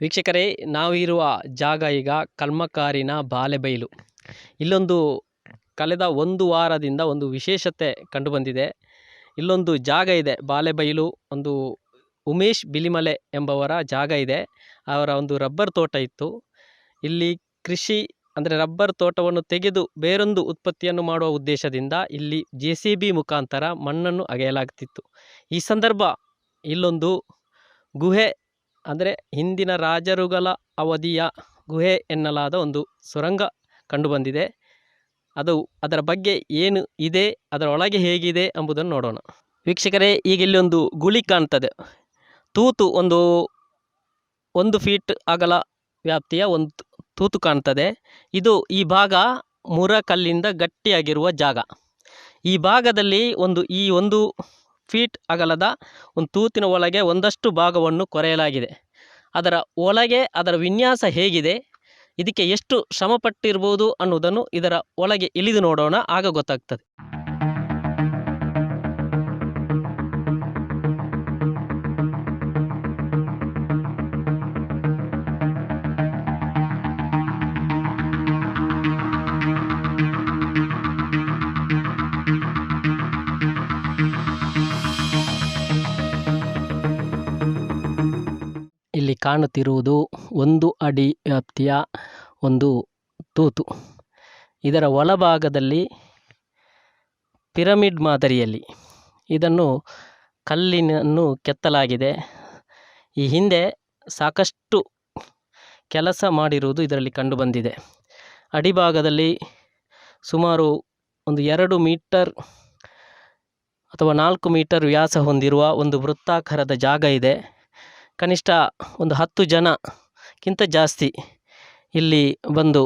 ವೀಕ್ಷಕರೇ ನಾವಿರುವ ಜಾಗ ಈಗ ಕಲ್ಮಕಾರಿನ ಬಾಲೆಬೈಲು. ಇಲ್ಲೊಂದು ಕಳೆದ ಒಂದು ವಾರದಿಂದ ಒಂದು ವಿಶೇಷತೆ ಕಂಡುಬಂದಿದೆ. ಇಲ್ಲೊಂದು ಜಾಗ ಇದೆ, ಬಾಲೆಬೈಲು, ಒಂದು ಉಮೇಶ್ ಬಿಲಿಮಲೆ ಎಂಬವರ ಜಾಗ ಇದೆ. ಅವರ ಒಂದು ರಬ್ಬರ್ ತೋಟ ಇತ್ತು. ಇಲ್ಲಿ ಕೃಷಿ, ಅಂದರೆ ರಬ್ಬರ್ ತೋಟವನ್ನು ತೆಗೆದು ಬೇರೊಂದು ಉತ್ಪತ್ತಿಯನ್ನು ಮಾಡುವ ಉದ್ದೇಶದಿಂದ ಇಲ್ಲಿ ಜೆ ಸಿ ಬಿ ಮುಖಾಂತರ ಮಣ್ಣನ್ನು ಅಗೆಯಲಾಗ್ತಿತ್ತು. ಈ ಸಂದರ್ಭ ಇಲ್ಲೊಂದು ಗುಹೆ ಅಂದರೆ ಹಿಂದಿನ ರಾಜರುಗಳ ಅವಧಿಯ ಗುಹೆ ಎನ್ನಲಾದ ಒಂದು ಸುರಂಗ ಕಂಡುಬಂದಿದೆ. ಅದು ಅದರ ಬಗ್ಗೆ ಏನು ಇದೆ ಅದರೊಳಗೆ ಹೇಗಿದೆ ಎಂಬುದನ್ನು ನೋಡೋಣ. ವೀಕ್ಷಕರೇ, ಈಗ ಇಲ್ಲಿ ಒಂದು ಗುಳಿ ಕಾಣ್ತದೆ. ತೂತು ಒಂದು ಒಂದು ಫೀಟ್ ಅಗಲ ವ್ಯಾಪ್ತಿಯ ಒಂದು ತೂತು ಕಾಣ್ತದೆ. ಇದು ಈ ಭಾಗ ಮುರಕಲ್ಲಿಂದ ಗಟ್ಟಿಯಾಗಿರುವ ಜಾಗ. ಈ ಭಾಗದಲ್ಲಿ ಒಂದು, ಈ ಒಂದು ಫೀಟ್ ಅಗಲದ ಒಂದು ತೂತಿನ ಒಳಗೆ ಒಂದಷ್ಟು ಭಾಗವನ್ನು ಕೊರೆಯಲಾಗಿದೆ. ಅದರ ಒಳಗೆ ಅದರ ವಿನ್ಯಾಸ ಹೇಗಿದೆ? ಇದಕ್ಕೆ ಎಷ್ಟು ಶ್ರಮಪಟ್ಟಿರ್ಬೋದು ಅನ್ನುವುದನ್ನು ಇದರ ಒಳಗೆ ಇಳಿದು ನೋಡೋಣ. ಆಗ ಗೊತ್ತಾಗ್ತದೆ. ಕಾಣುತ್ತಿರುವುದು ಒಂದು ಅಡಿ ವ್ಯಾಪ್ತಿಯ ಒಂದು ತೂತು. ಇದರ ಒಳಭಾಗದಲ್ಲಿ ಪಿರಮಿಡ್ ಮಾದರಿಯಲ್ಲಿ. ಇದನ್ನು ಕಲ್ಲಿನನ್ನು ಕೆತ್ತಲಾಗಿದೆ. ಈ ಹಿಂದೆ ಸಾಕಷ್ಟು ಕೆಲಸ ಮಾಡಿರುವುದು ಇದರಲ್ಲಿ ಕಂಡುಬಂದಿದೆ. ಅಡಿಭಾಗದಲ್ಲಿ ಸುಮಾರು ಒಂದು ಎರಡು ಮೀಟರ್ ಅಥವಾ ನಾಲ್ಕು ಮೀಟರ್ ವ್ಯಾಸ ಹೊಂದಿರುವ ಒಂದು ವೃತ್ತಾಕಾರದ ಜಾಗ ಇದೆ. ಕನಿಷ್ಠ ಒಂದು ಹತ್ತು ಜನಕ್ಕಿಂತ ಜಾಸ್ತಿ ಇಲ್ಲಿ ಬಂದು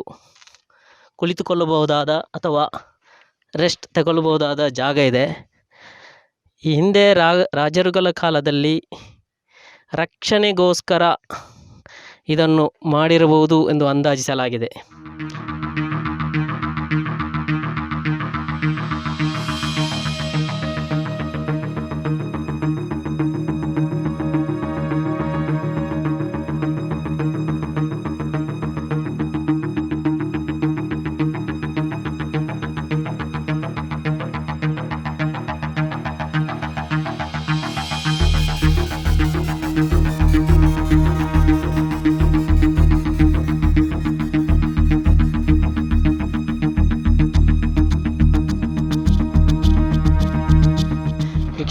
ಕುಳಿತುಕೊಳ್ಳಬಹುದಾದ ಅಥವಾ ರೆಸ್ಟ್ ತಗೊಳ್ಳಬಹುದಾದ ಜಾಗ ಇದೆ. ಈ ಹಿಂದೆ ರಾಜರುಗಳ ಕಾಲದಲ್ಲಿ ರಕ್ಷಣೆಗೋಸ್ಕರ ಇದನ್ನು ಮಾಡಿರಬಹುದು ಎಂದು ಅಂದಾಜಿಸಲಾಗಿದೆ.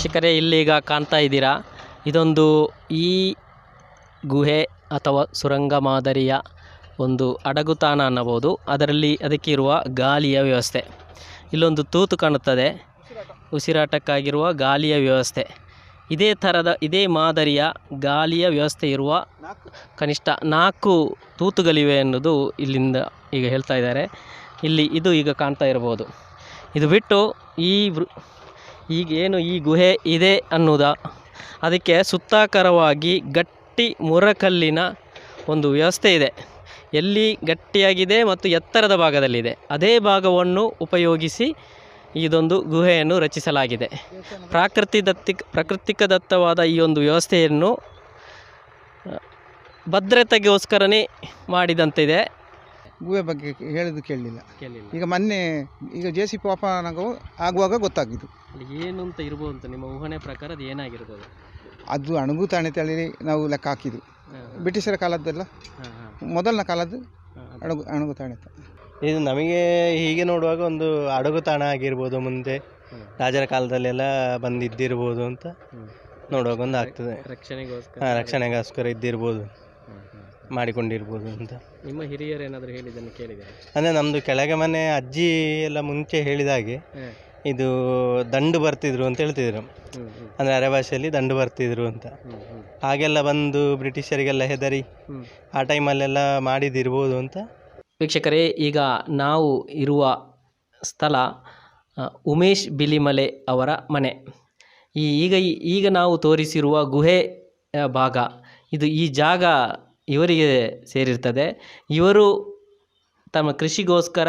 ವೀಕ್ಷಕರೇ, ಇಲ್ಲೀಗ ಕಾಣ್ತಾ ಇದ್ದೀರಾ? ಇದೊಂದು ಈ ಗುಹೆ ಅಥವಾ ಸುರಂಗ ಮಾದರಿಯ ಒಂದು ಅಡಗುತಾಣ ಅನ್ನಬಹುದು ಅದರಲ್ಲಿ ಅದಕ್ಕೆ ಇರುವ ಗಾಳಿಯ ವ್ಯವಸ್ಥೆ. ಇಲ್ಲೊಂದು ತೂತು ಕಾಣುತ್ತದೆ. ಉಸಿರಾಟಕ್ಕಾಗಿರುವ ಗಾಳಿಯ ವ್ಯವಸ್ಥೆ. ಇದೇ ಥರದ, ಇದೇ ಮಾದರಿಯ ಗಾಳಿಯ ವ್ಯವಸ್ಥೆ ಇರುವ ಕನಿಷ್ಠ ನಾಲ್ಕು ತೂತುಗಳಿವೆ ಅನ್ನೋದು ಇಲ್ಲಿಂದ ಈಗ ಹೇಳ್ತಾ ಇದ್ದಾರೆ. ಇಲ್ಲಿ ಇದು ಈಗ ಕಾಣ್ತಾ ಇರ್ಬೋದು. ಇದು ಬಿಟ್ಟು ಈ ಈಗ ಏನು ಈ ಗುಹೆ ಇದೆ ಅನ್ನೋದ? ಅದಕ್ಕೆ ಸುತ್ತಾಕರವಾಗಿ ಗಟ್ಟಿ ಮುರಕಲ್ಲಿನ ಒಂದು ವ್ಯವಸ್ಥೆ ಇದೆ. ಎಲ್ಲಿ ಗಟ್ಟಿಯಾಗಿದೆ ಮತ್ತು ಎತ್ತರದ ಭಾಗದಲ್ಲಿದೆ. ಅದೇ ಭಾಗವನ್ನು ಉಪಯೋಗಿಸಿ ಇದೊಂದು ಗುಹೆಯನ್ನು ರಚಿಸಲಾಗಿದೆ. ಪ್ರಾಕೃತಿ ದತ್ತಿ ಪ್ರಾಕೃತಿಕ ದತ್ತವಾದ ಈ ಒಂದು ವ್ಯವಸ್ಥೆಯನ್ನು ಭದ್ರತೆಗೋಸ್ಕರನೇ ಮಾಡಿದಂತಿದೆ. ಗುಹೆ ಬಗ್ಗೆ ಹೇಳಿದ್ದು ಕೇಳಲಿಲ್ಲ. ಕೇಳಿಲ್ಲ ಈಗ ಮೊನ್ನೆ ಈಗ ಜೆ ಸಿ ಪಾಪನಾಗವು ಆಗುವಾಗ ಗೊತ್ತಾಗಿದ್ದು. ಏನು ಅಂತ ಇರ್ಬೋದು ಅಂತ ನಿಮ್ಮ ಊಹನೆ ಪ್ರಕಾರ ಅದು ಏನಾಗಿರ್ಬೋದು ಅದು ಅಣಗು ತಾಣೆ ತಳಿ ನಾವು ಲೆಕ್ಕ ಹಾಕಿದ್ದು ಬ್ರಿಟಿಷರ ಕಾಲದ್ದೆಲ್ಲ? ಹಾಂ ಹಾಂ. ಮೊದಲನ ಕಾಲದ್ದು ಅಣಗು ಅಣಗು ತಾಣೆ ತ- ಇದು ನಮಗೆ ಹೀಗೆ ನೋಡುವಾಗ ಒಂದು ಅಡಗು ತಾಣ ಆಗಿರ್ಬೋದು ಮುಂದೆ. ರಾಜರ ಕಾಲದಲ್ಲೆಲ್ಲ ಬಂದಿದ್ದಿರ್ಬೋದು ಅಂತ ನೋಡುವಾಗ ಒಂದು ಆಗ್ತದೆ. ರಕ್ಷಣೆಗೋಸ್ಕರ. ಹಾಂ ರಕ್ಷಣೆಗೋಸ್ಕರ ಇದ್ದಿರ್ಬೋದು. ಮಾಡಿಕೊಂಡಿರ್ಬೋದು ಅಂತ. ನಿಮ್ಮ ಹಿರಿಯರು ಏನಾದರೂ ಹೇಳಿದ್ದನ್ನು ಕೇಳಿದ್ದಾರೆ ಅಂದರೆ ನಮ್ಮದು ಕೆಳಗೆ ಮನೆ ಅಜ್ಜಿ ಎಲ್ಲ ಮುಂಚೆ ಹೇಳಿದ ಹಾಗೆ ಇದು ದಂಡು ಬರ್ತಿದ್ರು ಅಂತ ಹೇಳ್ತಿದ್ರು. ಅಂದರೆ ಅರೆ ಭಾಷೆಯಲ್ಲಿ ದಂಡು ಬರ್ತಿದ್ರು ಅಂತ. ಹಾಗೆಲ್ಲ ಬಂದು ಬ್ರಿಟಿಷರಿಗೆಲ್ಲ ಹೆದರಿ ಆ ಟೈಮಲ್ಲೆಲ್ಲ ಮಾಡಿದಿರ್ಬೋದು ಅಂತ. ವೀಕ್ಷಕರೇ ಈಗ ನಾವು ಇರುವ ಸ್ಥಳ ಉಮೇಶ್ ಬಿಲಿಮಲೆ ಅವರ ಮನೆ. ಈ ಈಗ ಈಗ ನಾವು ತೋರಿಸಿರುವ ಗುಹೆ ಭಾಗ. ಇದು ಈ ಜಾಗ ಇವರಿಗೆ ಸೇರಿರ್ತದೆ. ಇವರು ತಮ್ಮ ಕೃಷಿಗೋಸ್ಕರ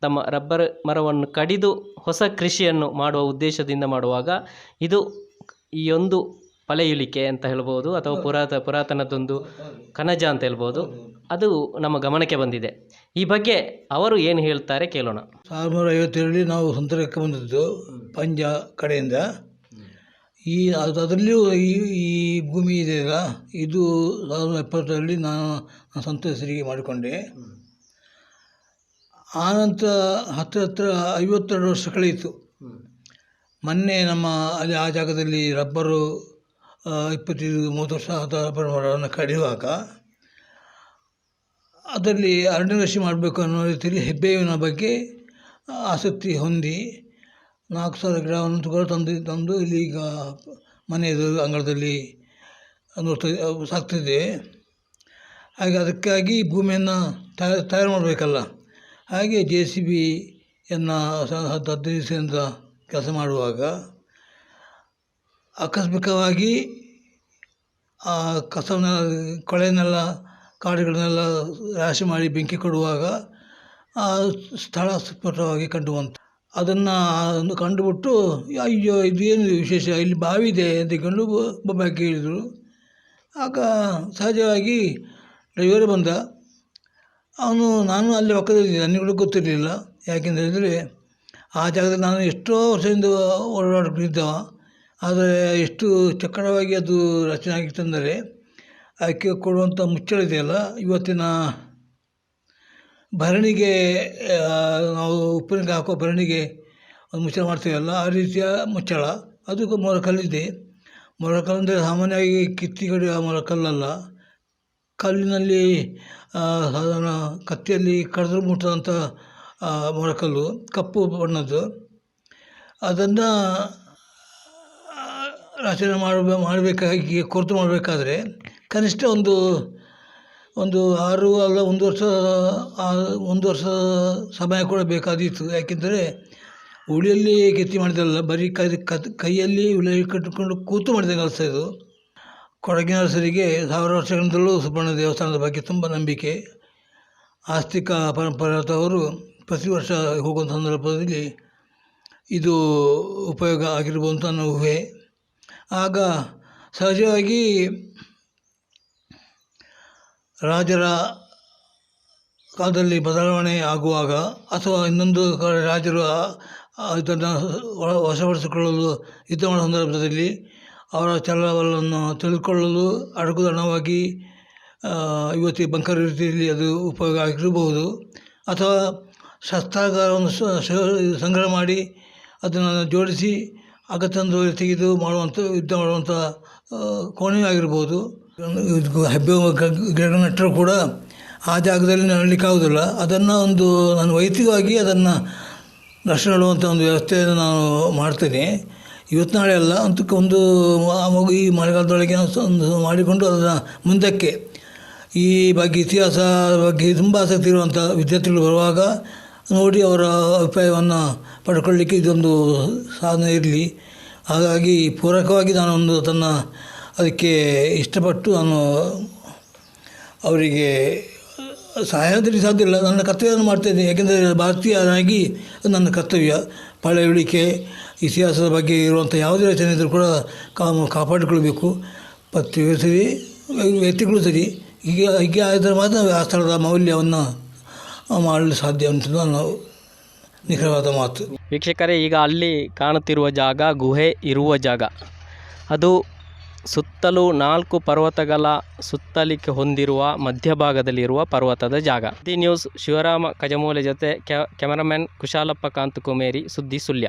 ತಮ್ಮ ರಬ್ಬರ್ ಮರವನ್ನು ಕಡಿದು ಹೊಸ ಕೃಷಿಯನ್ನು ಮಾಡುವ ಉದ್ದೇಶದಿಂದ ಮಾಡುವಾಗ ಇದು ಈ ಒಂದು ಪಳೆಯುಳಿಕೆ ಅಂತ ಹೇಳ್ಬೋದು ಅಥವಾ ಪುರಾತ, ಪುರಾತನದೊಂದು ಕಣಜ ಅಂತ ಹೇಳ್ಬೋದು. ಅದು ನಮ್ಮ ಗಮನಕ್ಕೆ ಬಂದಿದೆ. ಈ ಬಗ್ಗೆ ಅವರು ಏನು ಹೇಳ್ತಾರೆ ಕೇಳೋಣ. ಸಾವಿರದ ಐವತ್ತೇಳರಲ್ಲಿ ನಾವು ಸಂತರಕ್ಕೆ ಬಂದಿದ್ದು ಪಂಜ ಕಡೆಯಿಂದ. ಈ ಅದು ಅದರಲ್ಲಿಯೂ ಈ ಈ ಭೂಮಿ ಇದೆಯಲ್ಲ ಇದು ಸಾವಿರದ ಎಪ್ಪತ್ತರಲ್ಲಿ ನಾನು ಹೆಸರಿಗೆ ಮಾಡಿಕೊಂಡೆ. ಆನಂತರ ಹತ್ತಿರ ಹತ್ರ ಐವತ್ತೆರಡು ವರ್ಷ ಕಳೆಯಿತು. ಮೊನ್ನೆ ನಮ್ಮ ಅಲ್ಲಿ ಆ ಜಾಗದಲ್ಲಿ ರಬ್ಬರು ಇಪ್ಪತ್ತೈದು, ಮೂವತ್ತು ವರ್ಷ ಆದ ರಬ್ಬರ್ ಮರವನ್ನು ಕಡಿಯುವಾಗ ಅದರಲ್ಲಿ ಅರಣ್ಯ ಕೃಷಿ ಮಾಡಬೇಕು ಅನ್ನೋ ರೀತಿಯಲ್ಲಿ ಹೆಬ್ಬೇವಿನ ಬಗ್ಗೆ ಆಸಕ್ತಿ ಹೊಂದಿ ನಾಲ್ಕು ಸಾವಿರ ಗಿಡವನ್ನು ತಗೊಂಡು ತಂದು ತಂದು ಇಲ್ಲಿ ಈಗ ಮನೆಯದು ಅಂಗಳದಲ್ಲಿ ನೋಡ್ತಾ ಸಾಕ್ತಿದ್ದೆ. ಹಾಗೆ ಅದಕ್ಕಾಗಿ ಭೂಮಿಯನ್ನು ತಯಾರು ತಯಾರು ಮಾಡಬೇಕಲ್ಲ. ಹಾಗೆ ಜೆ ಸಿ ಬಿಯನ್ನು ಹತ್ತು ಹದಿನೈದು ದಿವಸದಿಂದ ಕೆಲಸ ಮಾಡುವಾಗ ಆಕಸ್ಮಿಕವಾಗಿ ಆ ಕಸವನ್ನ ಕೊಳೆಯನ್ನೆಲ್ಲ, ಕಾಡುಗಳನ್ನೆಲ್ಲ ರಾಶಿ ಮಾಡಿ ಬೆಂಕಿ ಕೊಡುವಾಗ ಆ ಸ್ಥಳ ಸ್ಫುಟವಾಗಿ ಕಂಡು ಬಂತು. ಅದನ್ನು ಕಂಡುಬಿಟ್ಟು, ಅಯ್ಯೋ, ಇದೇನು ವಿಶೇಷ? ಇಲ್ಲಿ ಬಾವಿ ಇದೆ, ಅಂತಕೊಂಡು ಬೊಬ್ಬಾಕಿ ಕೇಳಿದರು. ಆಗ ಸಹಜವಾಗಿ ಡ್ರೈವರ್ ಬಂದ. ಅವನು, ನಾನು ಅಲ್ಲಿ ಪಕ್ಕದಲ್ಲಿ ನನಗೆ ಕೂಡ ಗೊತ್ತಿರಲಿಲ್ಲ. ಯಾಕೆಂತ ಹೇಳಿದರೆ ಆ ಜಾಗದಲ್ಲಿ ನಾನು ಎಷ್ಟೋ ವರ್ಷದಿಂದ ಓಡಾಡಿದ್ದ ಆದರೆ ಎಷ್ಟು ಚಕ್ಕಡವಾಗಿ ಅದು ರಚನೆ ಆಗಿತ್ತೆಂದರೆ ಅದಕ್ಕೆ ಕೊಡುವಂಥ ಮುಚ್ಚಳ ಇದೆಯಲ್ಲ ಇವತ್ತಿನ ಭರಣಿಗೆ ನಾವು ಉಪ್ಪಿನಕಾಯಿ ಹಾಕೋ ಭರಣಿಗೆ ಒಂದು ಮುಚ್ಚಳ ಮಾಡ್ತೀವಲ್ಲ ಆ ರೀತಿಯ ಮುಚ್ಚಳ. ಅದಕ್ಕೂ ಮೊರಕಲ್ಲಿದೆ ಮೊರಕಲ್ಲು ಅಂದರೆ ಸಾಮಾನ್ಯವಾಗಿ ಕಿತ್ತಿ ಆ ಮೊರಕಲ್ಲಲ್ಲ ಕಲ್ಲಿನಲ್ಲಿ ಸಾಧಾರಣ ಕತ್ತಿಯಲ್ಲಿ ಕಡಿದ್ರು ಮುಟ್ಟದಂಥ ಮೊರಕಲ್ಲು ಕಪ್ಪು ಬಣ್ಣದ್ದು. ಅದನ್ನು ರಚನೆ ಮಾಡಬೇ ಮಾಡಬೇಕಾಗಿ ಕೊರತು ಮಾಡಬೇಕಾದ್ರೆ ಕನಿಷ್ಠ ಒಂದು ಒಂದು ಆರು ಅಲ್ಲ, ಒಂದು ವರ್ಷ ಒಂದು ವರ್ಷ ಸಮಯ ಕೂಡ ಬೇಕಾದೀತು. ಯಾಕೆಂದರೆ ಉಳಿಯಲ್ಲಿ ಕೆತ್ತಿ ಮಾಡಿದಲ್ಲ, ಬರೀ ಕೈ ಕೈಯಲ್ಲಿ ಉಳಿ ಕಟ್ಟಿಕೊಂಡು ಕೂತು ಮಾಡಿದ ಕೆಲಸ ಇದು. ಕೊಡಗಿನ ಸರಿಗೆ ಸಾವಿರ ವರ್ಷಗಳಿಂದಲೂ ಸುಬ್ಬಣ್ಣ ದೇವಸ್ಥಾನದ ಬಗ್ಗೆ ತುಂಬ ನಂಬಿಕೆ. ಆಸ್ತಿಕ ಪರಂಪರಾದವರು ಪ್ರತಿ ವರ್ಷ ಹೋಗುವಂಥ ಸಂದರ್ಭದಲ್ಲಿ ಇದು ಉಪಯೋಗ ಆಗಿರ್ಬೋದು ಅಂತ ಊಹೆ ಆಗ ಸಹಜವಾಗಿ ರಾಜರ ಕಾಲದಲ್ಲಿ ಬದಲಾವಣೆ ಆಗುವಾಗ ಅಥವಾ ಇನ್ನೊಂದು ಕಡೆ ರಾಜರು ಇದನ್ನು ವಶಪಡಿಸಿಕೊಳ್ಳಲು ಯುದ್ಧ ಮಾಡುವ ಸಂದರ್ಭದಲ್ಲಿ ಅವರ ಚಲವಲನ್ನು ತಿಳಿದುಕೊಳ್ಳಲು ಅಡಗುದಾಣವಾಗಿ ಇವತ್ತಿ ಬಂಕರ್ ರೀತಿಯಲ್ಲಿ ಅದು ಉಪಯೋಗ ಆಗಿರಬಹುದು. ಅಥವಾ ಶಸ್ತ್ರಾಗಾರವನ್ನು ಸಂಗ್ರಹ ಮಾಡಿ ಅದನ್ನು ಜೋಡಿಸಿ ಅಗತ್ಯ ತೆಗೆದು ಮಾಡುವಂಥ ಯುದ್ಧ ಮಾಡುವಂಥ ಕೋಣೆಯೂ ಕೋಣೆ ಆಗಿರ್ಬೋದು ಹೆಬ್ಬೆ ಗಿಡ ನೆಟ್ಟರೂ ಕೂಡ ಆ ಜಾಗದಲ್ಲಿ ನಡಲಿಕ್ಕಾಗೋದಿಲ್ಲ ಅದನ್ನು ಒಂದು ನಾನು ವೈಯಕ್ತಿಕವಾಗಿ ಅದನ್ನು ರಕ್ಷಣೆ ಮಾಡುವಂಥ ಒಂದು ವ್ಯವಸ್ಥೆಯನ್ನು ನಾನು ಮಾಡ್ತೇನೆ. ಇವತ್ತು ನಾಳೆ ಅಲ್ಲ ಅಂತ ಒಂದು ಆ ಮಗು ಈ ಮಳೆಗಾಲದೊಳಗೆ ಒಂದು ಮಾಡಿಕೊಂಡು ಅದನ್ನು ಮುಂದಕ್ಕೆ ಈ ಬಗ್ಗೆ ಇತಿಹಾಸ ಬಗ್ಗೆ ತುಂಬ ಆಸಕ್ತಿ ಇರುವಂಥ ವಿದ್ಯಾರ್ಥಿಗಳು ಬರುವಾಗ ನೋಡಿ ಅವರ ಅಭಿಪ್ರಾಯವನ್ನು ಪಡ್ಕೊಳ್ಳಿಕ್ಕೆ ಇದೊಂದು ಸಾಧನೆ ಇರಲಿ. ಹಾಗಾಗಿ ಪೂರಕವಾಗಿ ನಾನೊಂದು ತನ್ನ ಅದಕ್ಕೆ ಇಷ್ಟಪಟ್ಟು ನಾನು ಅವರಿಗೆ ಸಹಾಯ ಅಂದರೆ ಸಾಧ್ಯ ಇಲ್ಲ. ನನ್ನ ಕರ್ತವ್ಯವನ್ನು ಮಾಡ್ತಾಯಿದ್ದೆ ಯಾಕೆಂದರೆ ಭಾರತೀಯನಾಗಿ ನನ್ನ ಕರ್ತವ್ಯ. ಪಳೆಯುಳಿಕೆ, ಇತಿಹಾಸದ ಬಗ್ಗೆ ಇರುವಂಥ ಯಾವುದೇ ರಚನೆ ಇದ್ದರೂ ಕೂಡ ಕಾ ಕಾಪಾಡಿಕೊಳ್ಬೇಕು. ಪತ್ರಿಕೆ ಸರಿ, ವ್ಯಕ್ತಿಗಳು ಸರಿ. ಹೀಗೆ ಹೀಗೆ ಆದರೆ ಮಾತ್ರ ಆ ಸ್ಥಳದ ಮೌಲ್ಯವನ್ನು ಮಾಡಲು ಸಾಧ್ಯ ಅಂತ ನಾನು ನಿಖರವಾದ ಮಾತು. ವೀಕ್ಷಕರೇ, ಈಗ ಅಲ್ಲಿ ಕಾಣುತ್ತಿರುವ ಜಾಗ, ಗುಹೆ ಇರುವ ಜಾಗ. ಅದು ಸುತ್ತಲೂ ನಾಲ್ಕು ಪರ್ವತಗಳ ಸುತ್ತಲಿಕ್ಕೆ ಹೊಂದಿರುವ ಮಧ್ಯಭಾಗದಲ್ಲಿರುವ ಪರ್ವತದ ಜಾಗ. ದಿ ನ್ಯೂಸ್, ಶಿವರಾಮ ಕಜಮೂಲೆ ಜೊತೆ ಕ್ಯಾ ಕ್ಯಾಮರಾಮ್ಯಾನ್ ಕುಶಾಲಪ್ಪ ಕಾಂತ್ ಕುಮೇರಿ ಸುದ್ದಿ ಸುಳ್ಯ.